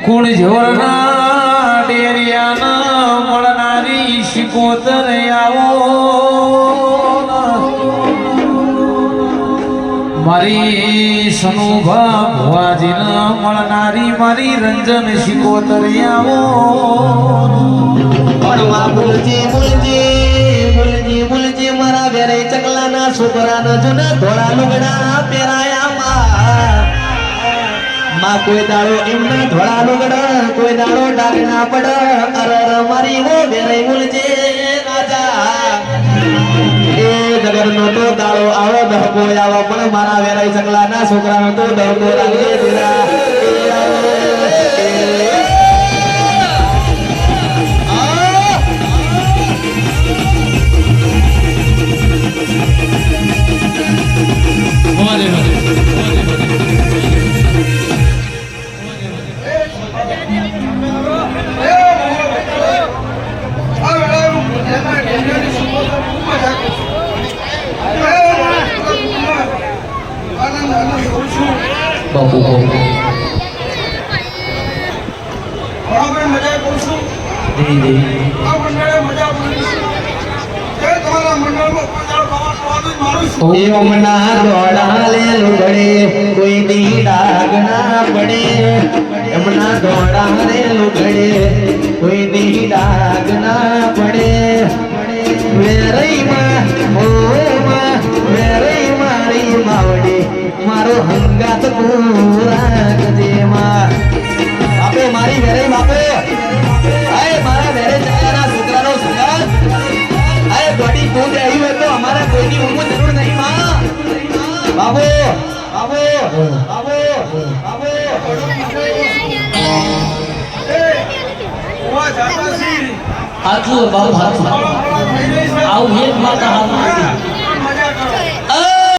કુળ જોરના ડેરિયાના મળનારી શિકોતર આવો? મારી સનુભા ભુવાજીના મળનારી મારી રંજન શિકોતર આવો. મારા વેરે ચકલાના છોકરાના જૂના ધોળા લુગડા પહેરાયા. માં કોઈ દાડો એમને ધોળા લુગડા, કોઈ દાડો ડાગ ના પડ, અરર અર મારી હો વેરે બોલજે રાજા. એ જગરનો તો દાડો આવો, દહકો આવો, પણ મારા વેરાઈ સગલા ના છોકરા નો તો દહકો લાગે તેરા બાપુ જી જી ના પડે એમના દોડા રે લુગડે કોઈ દી ડાગ ના પડે. વેરઈમાં ઓ માં વેરઈ મારી માવડે મારો હંગાત બાપે, મારી વેરે બાપે. આય, મારા વેરે ચકલાના છોકરાનો સંગાત. અરે ગોડી તું રહી હોય તો અમારા કોઈની ઊંઘ જરૂર નહીં માં. બાબુ બાબુ બાબુ બાબુ હાચું બાપુ હાચું આવું એક માતા હાથ